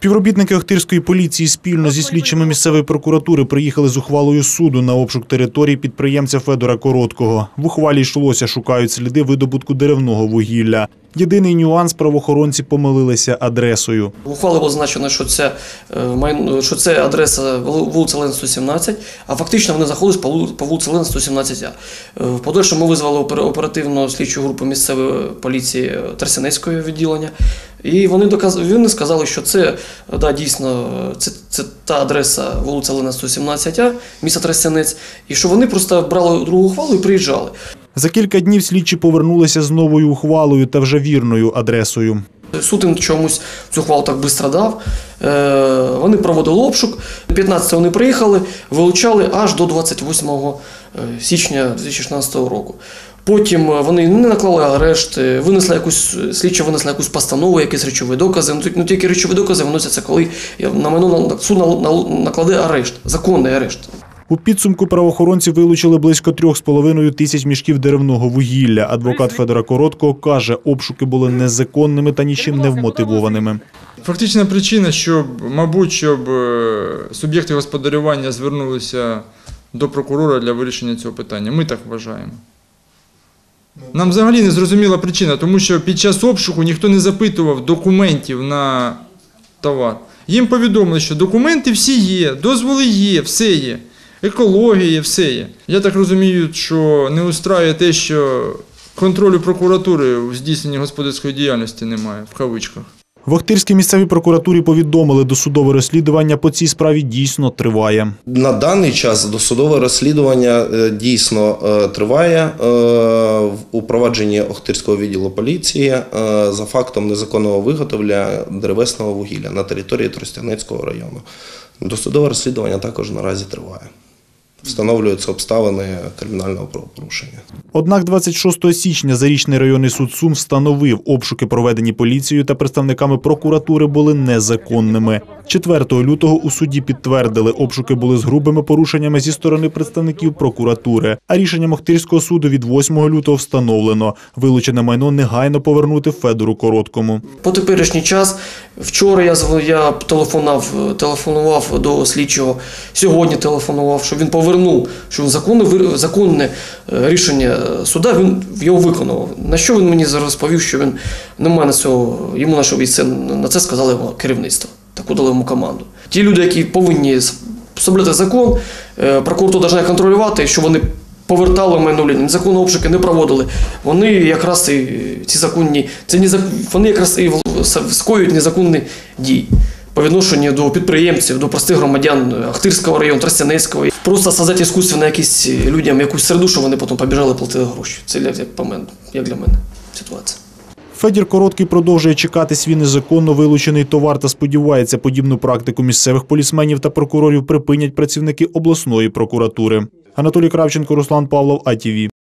Співробітники Охтирської поліції спільно зі слідчими місцевої прокуратури приїхали з ухвалою суду на обшук території підприємця Федора Короткого. В ухвалі йшлося, шукають сліди видобутку деревного вугілля. Єдиний нюанс правоохоронці помилилися адресою. Було зазначено, що це, е, що це адреса вул- вулиця Ленина 117, а фактично вони знаходились по вул- по вулиці Ленина 117А. Е, В подальшому ми визвали опер- оперативну слідчу групу місцевої поліції е, відділення. І вони доказ... вони сказали, що це е, да, дійсно е, це, це та адреса вулиця Ленина 117А, місто Тростянець, і що вони просто брали другу ухвалу і приїжджали. За кілька днів слідчі повернулися з новою ухвалою та вже вірною адресою. Суд їм чомусь цю хвалу так швидко дав. Е, Вони проводили обшук. 15 вони приїхали, вилучали аж до 28 січня 2016 року. Потім е, вони не наклали арешт, е, винесли якусь слідчо винесли якусь постанову, якісь речові докази. Ну, Ну тільки речові докази виносяться, коли на мене на- суд на- на- накладе арешт, законний арешт. У підсумку правоохоронці вилучили близько трьох з половиною тисяч мішків деревного вугілля. Адвокат Федора Короткого каже, обшуки були незаконними та нічим не вмотивованими. Фактична причина, щоб, мабуть, щоб е, суб'єкти господарювання звернулися до прокурора для вирішення цього питання. Ми так вважаємо. Нам взагалі не зрозуміла причина, тому що під час обшуку ніхто не запитував документів на товар. Їм повідомили, що документи всі є, дозволи є, все є, екологія, все є. Я так розумію, що не устраює те, що контролю прокуратури в здійсненні господарської діяльності немає, в кавичках. В Охтирській місцевій прокуратурі повідомили, досудове розслідування по цій справі дійсно триває. На даний час досудове розслідування е, дійсно е, триває е, в упровадженні Охтирського відділу поліції за фактом незаконного виготовлення деревесного вугілля на території Тростянецького району. Досудове розслідування також наразі триває. Встановлюються обставини кримінального правопорушення. Однак 26 січня Зарічний районний суд Сум встановив, обшуки, проведені поліцією та представниками прокуратури, були незаконними. 4 лютого у суді підтвердили, обшуки були з грубими порушеннями зі сторони представників прокуратури. А рішенням Охтирського суду від 8 лютого встановлено вилучене майно негайно повернути Федору Короткому. По теперішній час, вчора я, я телефонував, телефонував до слідчого, сьогодні телефонував, щоб він повернув, що законне, законне е, рішення суда він його виконував. На що він мені зараз розповів, що він немає на цього, йому на що це, на це сказали його керівництво, таку дали йому команду. Ті люди, які повинні соблюдати закон, е, прокуратура повинна контролювати, що вони повертали майно людям, незаконні обшуки не проводили. Вони якраз і ці законні, це не вони якраз і скоюють незаконні дії по відношенню до підприємців, до простих громадян Ахтирського району, Тростянецького. Просто создати іскусственно якісь людям якусь середу, що вони потім побіжали платити гроші. Це як, по мене, як для мене ситуація. Федір Короткий продовжує чекати свій незаконно вилучений товар та сподівається, подібну практику місцевих полісменів та прокурорів припинять працівники обласної прокуратури. Анатолій Кравченко, Руслан Павлов, АТВ.